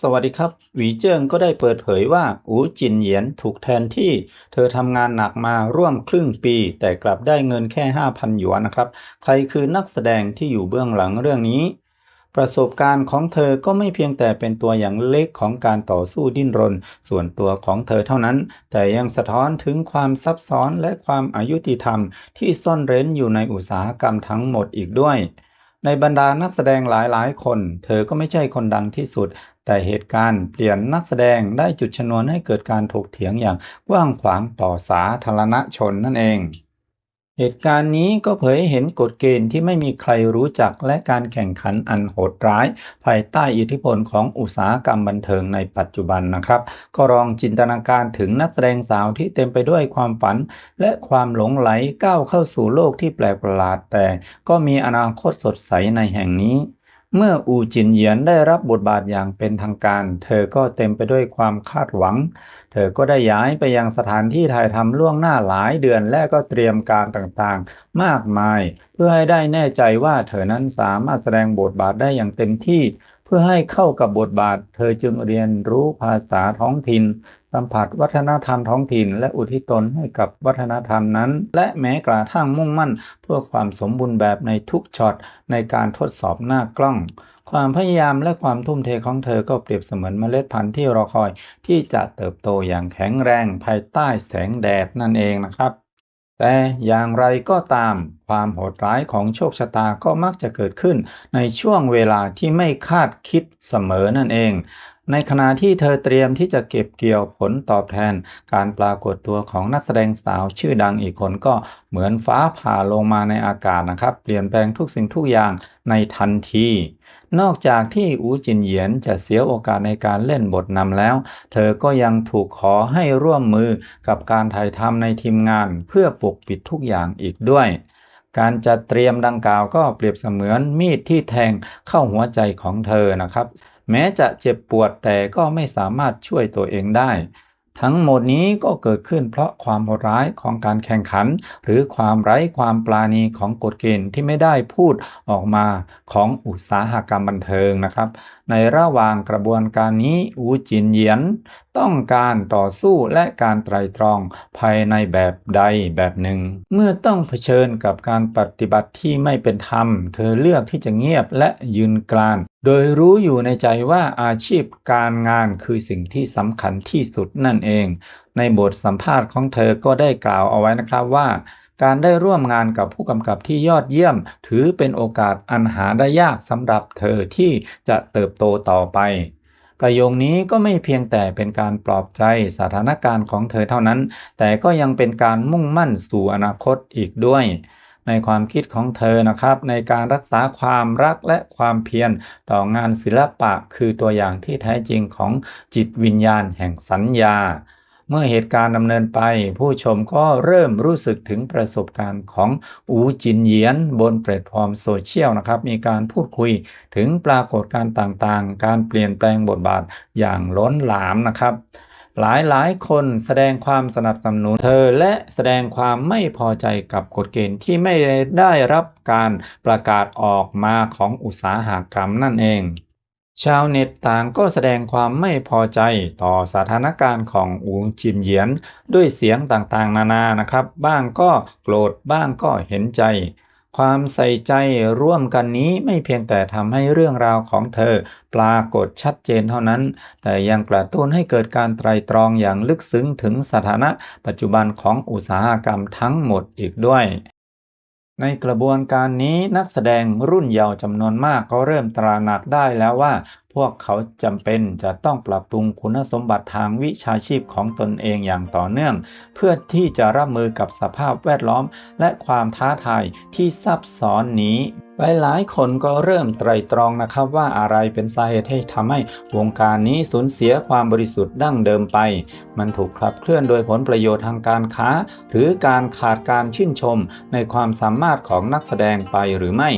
สวัสดีครับ หวีเจิ้งก็ได้เปิดเผยว่า อูจินเหยียนถูกแทนที่ เธอทำงานหนักมาร่วมครึ่งปี แต่กลับได้เงินแค่ 5,000 หยวนนะครับ ใครคือนักแสดงที่อยู่เบื้องหลังเรื่องนี้ ประสบการณ์ของเธอก็ไม่เพียงแต่เป็นตัวอย่างเล็กของการต่อสู้ดิ้นรน ส่วนตัวของเธอเท่านั้น แต่ยังสะท้อนถึงความซับซ้อนและความอายุติธรรม ที่ซ่อนเร้นอยู่ในอุตสาหกรรมทั้งหมดอีกด้วยในบรรดานักแสดงหลายๆ คน เธอก็ไม่ใช่คนดังที่สุด แต่เหตุการณ์เปลี่ยนนักแสดงได้จุดชนวนให้เกิดการถกเถียงอย่างกว้างขวางต่อสาธารณชนนั่นเอง เหตุการณ์นี้ก็เผยเห็นกฎเกณฑ์ที่ไม่มีใครรู้จักและการแข่งขันอันโหดร้าย ภายใต้อิทธิพลของอุตสาหกรรมบันเทิงในปัจจุบันนะครับ ก็ลองจินตนาการถึงนักแสดงสาวที่เต็มไปด้วยความฝัน และความหลงไหลก้าวเข้าสู่โลกที่แปลกประหลาดแต่ก็มีอนาคตสดใสในแห่งนี้ เมื่ออูจินเหยียนได้รับบทบาทอย่างเป็นทางการ เธอก็เต็มไปด้วยความคาดหวัง เธอก็ได้ย้ายไปยังสถานที่ถ่ายทำล่วงหน้าหลายเดือนและก็เตรียมการต่างๆ มากมาย เพื่อให้ได้แน่ใจว่าเธอนั้นสามารถแสดงบทบาทได้อย่างเต็มที่ เพื่อให้เข้ากับบทบาท เธอจึงเรียนรู้ภาษาท้องถิ่น สัมผัสวัฒนธรรมท้องถิ่น และอุทิศตนให้กับวัฒนธรรมนั้น และแม้กระทั่งมุ่งมั่น เพื่อความสมบูรณ์แบบในทุกช็อตในการทดสอบหน้ากล้อง ความพยายามและความทุ่มเทของเธอก็เปรียบเสมือนเมล็ดพันธุ์ที่รอคอยที่จะเติบโตอย่างแข็งแรงภายใต้แสงแดดนั่นเองนะครับ แต่อย่างไรก็ตาม ความโหดร้ายของโชคชะตาก็มักจะเกิดขึ้นในช่วงเวลาที่ไม่คาดคิดเสมอนั่นเอง ในขณะที่เธอเตรียมที่จะเก็บเกี่ยวผลตอบแทน การปรากฏตัวของนักแสดงสาวชื่อดังอีกคนก็เหมือนฟ้าผ่าลงมาในอากาศนะครับ เปลี่ยนแปลงทุกสิ่งทุกอย่างในทันที นอกจากที่อูจินเหยียนจะเสียโอกาสในการเล่นบทนำแล้ว เธอก็ยังถูกขอให้ร่วมมือกับการถ่ายทำในทีมงาน เพื่อปกปิดทุกอย่างอีกด้วยการจัดเตรียมดังกล่าวก็เปรียบเสมือนมีดที่แทงเข้าหัวใจของเธอนะครับ แม้จะเจ็บปวดแต่ก็ไม่สามารถช่วยตัวเองได้ ทั้งหมดนี้ก็เกิดขึ้นเพราะความโหดร้ายของการแข่งขัน หรือความไร้ความปราณีของกฎเกณฑ์ที่ไม่ได้พูดออกมาของอุตสาหกรรมบันเทิงนะครับ ในระหว่างกระบวนการนี้อูจินเหยียนต้องการต่อสู้และการไตรตรองภายในแบบใดแบบหนึ่ง เมื่อต้องเผชิญกับการปฏิบัติที่ไม่เป็นธรรม เธอเลือกที่จะเงียบและยืนกราน โดยรู้อยู่ในใจว่าอาชีพการงานคือสิ่งที่สำคัญที่สุดนั่นเอง ในบทสัมภาษณ์ของเธอก็ได้กล่าวเอาไว้นะครับว่า การได้ร่วมงานกับผู้กำกับที่ยอดเยี่ยม ถือเป็นโอกาสอันหาได้ยากสำหรับเธอที่จะเติบโตต่อไปประโยคนี้ก็ไม่เพียงแต่เป็นการปลอบใจสถานการณ์ของเธอเท่านั้น แต่ก็ยังเป็นการมุ่งมั่นสู่อนาคตอีกด้วย ในความคิดของเธอนะครับ ในการรักษาความรักและความเพียรต่องานศิลปะคือตัวอย่างที่แท้จริงของจิตวิญญาณแห่งสัญญาเมื่อเหตุการณ์ดำเนินไป ผู้ชมก็เริ่มรู้สึกถึงประสบการณ์ของอูจินเยียนบนแพลตฟอร์มโซเชียลนะครับ มีการพูดคุยถึงปรากฏการณ์ต่างๆ การเปลี่ยนแปลงบทบาทอย่างล้นหลามนะครับ หลายหลายคนแสดงความสนับสนุนเธอและแสดงความไม่พอใจกับกฎเกณฑ์ที่ไม่ได้รับการประกาศออกมาของอุตสาหกรรมนั่นเอง ชาวเน็ตต่างก็แสดงความไม่พอใจต่อสถานการณ์ของอูจินเหยียน ด้วยเสียงต่างๆ นานานะครับ บ้างก็โกรธบ้างก็เห็นใจ ความใส่ใจร่วมกันนี้ไม่เพียงแต่ทำให้เรื่องราวของเธอ ปรากฏชัดเจนเท่านั้น แต่ยังกระตุ้นให้เกิดการไตรตรองอย่างลึกซึ้งถึงสถานะปัจจุบันของอุตสาหกรรมทั้งหมดอีกด้วยในกระบวนการนี้นักแสดงรุ่นเยาว์จำนวนมากก็เริ่มตระหนักได้แล้วว่าพวกเขาจำเป็นจะต้องปรับปรุงคุณสมบัติทางวิชาชีพของตนเองอย่างต่อเนื่อง เพื่อที่จะรับมือกับสภาพแวดล้อม และความท้าทายที่ซับซ้อนนี้หลายๆ คนก็เริ่มไตรตรองนะครับว่าอะไรเป็นสาเหตุให้ทำให้วงการนี้สูญเสียความบริสุทธิ์ดั้งเดิมไป มันถูกขับเคลื่อนโดยผลประโยชน์ทางการค้า หรือการขาดการชื่นชมในความสามารถของนักแสดงไปหรือไม่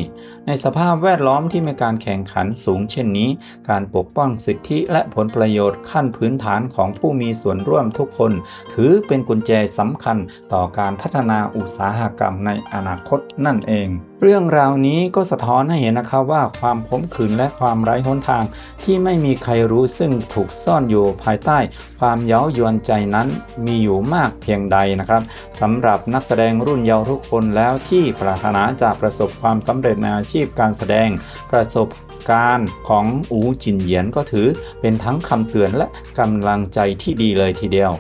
ในในสภาพแวดล้อมที่มีการแข่งขันสูงเช่นนี้การปกป้องสิทธิและผลประโยชน์ขั้นพื้นฐานของผู้มีส่วนร่วมทุกคน ถือเป็นกุญแจสำคัญต่อการพัฒนาอุตสาหกรรมในอนาคตนั่นเอง เรื่องราวนี้ก็สะท้อนให้เห็นนะครับว่าความขมขื่นและความไร้หนทาง ที่ไม่มีใครรู้ซึ่งถูกซ่อนอยู่ภายใต้ ความเย้ายวนใจนั้นมีอยู่มากเพียงใดนะครับสำหรับนักแสดงรุ่นเยาว์ทุกคนแล้วที่ปรารถนาจะประสบความสำเร็จในอาชีพการแสดงประสบ การของอูจินเหยียนก็ถือเป็นทั้งคำเตือนและกำลังใจที่ดีเลยทีเดียว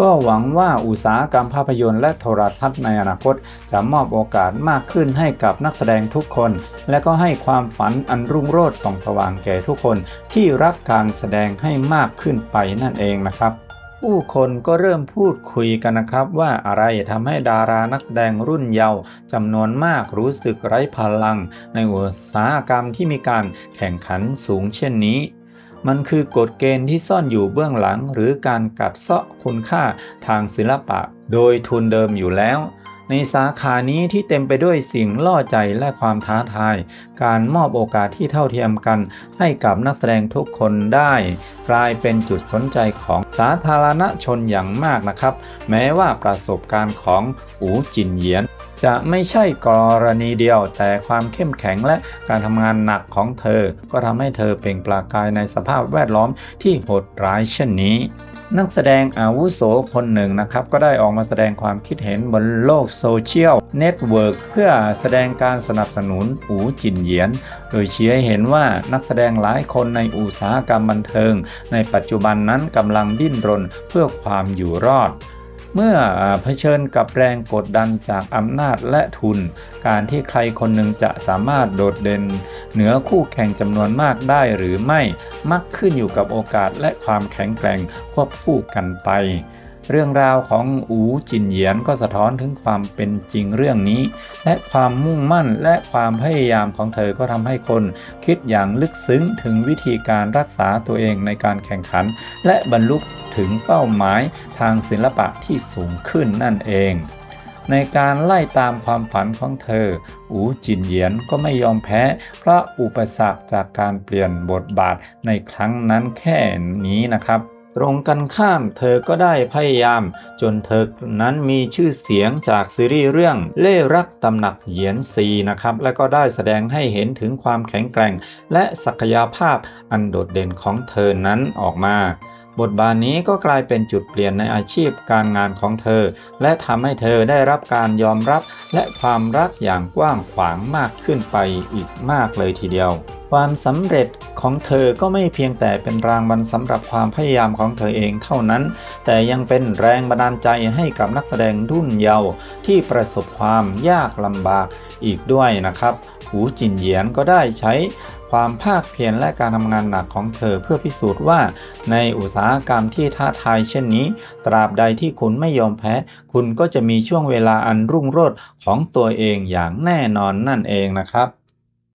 ก็หวังว่าอุตสาหกรรมภาพยนตร์และโทรทัศน์ในอนาคต จะมอบโอกาสมากขึ้นให้กับนักแสดงทุกคน และก็ให้ความฝันอันรุ่งโรจน์ส่องสว่างแก่ทุกคนที่รักการแสดงให้มากขึ้นไปนั่นเองนะครับ ผู้คนก็เริ่มพูดคุยกันนะครับว่าอะไรทำให้ดารานักแสดงรุ่นเยาว์จำนวนมากรู้สึกไร้พลัง ในอุตสาหกรรมที่มีการแข่งขันสูงเช่นนี้ มันคือกฎเกณฑ์ที่ซ่อนอยู่เบื้องหลัง หรือการกัดเซาะคุณค่าทางศิลปะ โดยทุนเดิมอยู่แล้ว ในสาขานี้ที่เต็มไปด้วยสิ่งล่อใจและความท้าทาย การมอบโอกาสที่เท่าเทียมกัน ให้กับนักแสดงทุกคนได้ กลายเป็นจุดสนใจของสาธารณชนอย่างมากนะครับ แม้ว่าประสบการณ์ของอูจินเหยียนจะไม่ใช่กรณีเดียว แต่ความเข้มแข็งและการทำงานหนักของเธอ ก็ทำให้เธอเปล่งปลากายในสภาพแวดล้อมที่โหดร้ายเช่นนี้ นักแสดงอาวุโสคนหนึ่งนะครับ ก็ได้ออกมาแสดงความคิดเห็นบนโลกโซเชียลเน็ตเวิร์กเพื่อแสดงการสนับสนุนอูจินเหยียน โดยชี้ให้เห็นว่านักแสดงหลายคนในอุตสาหกรรมบันเทิง ในปัจจุบันนั้นกำลังดิ้นรนเพื่อความอยู่รอด เมื่อเผชิญกับแรงกดดันจากอำนาจและทุน การที่ใครคนหนึ่งจะสามารถโดดเด่น เหนือคู่แข่งจำนวนมากได้หรือไม่ มักขึ้นอยู่กับโอกาสและความแข็งแกร่งควบคู่กันไป เรื่องราวของอูจินเหยียนก็สะท้อนถึงความเป็นจริงเรื่องนี้ และความมุ่งมั่นและความพยายามของเธอก็ทำให้คนคิดอย่างลึกซึ้งถึงวิธีการรักษาตัวเองในการแข่งขัน และบรรลุถึงเป้าหมายทางศิลปะที่สูงขึ้นนั่นเองในการไล่ตามความฝันของเธอ อูจินเหยียนก็ไม่ยอมแพ้ เพราะอุปสรรคจากการเปลี่ยนบทบาทในครั้งนั้นแค่นี้นะครับ ตรงกันข้ามเธอก็ได้พยายาม จนเธอนั้นมีชื่อเสียงจากซีรีส์เรื่องเล่รักตำหนักเหยียนซีนะครับ และก็ได้แสดงให้เห็นถึงความแข็งแกร่ง และศักยภาพอันโดดเด่นของเธอนั้นออกมา บทบาทนี้ก็กลายเป็นจุดเปลี่ยนในอาชีพการงานของเธอ และทำให้เธอได้รับการยอมรับ และความรักอย่างกว้างขวางมากขึ้นไปอีกมากเลยทีเดียวความสำเร็จ ของเธอก็ไม่เพียงแต่เป็นรางวัลสำหรับความพยายามของเธอเองเท่านั้น แต่ยังเป็นแรงบันดาลใจให้กับนักแสดงรุ่นเยาว์ที่ประสบความยากลำบากอีกด้วยนะครับหูจินเหยียนก็ได้ใช้ความภาคเพียรและการทำงานหนักของเธอเพื่อพิสูจน์ว่า ในอุตสาหกรรมที่ท้าทายเช่นนี้ ตราบใดที่คุณไม่ยอมแพ้ คุณก็จะมีช่วงเวลาอันรุ่งโรจน์ของตัวเองอย่างแน่นอนนั่นเองนะครับ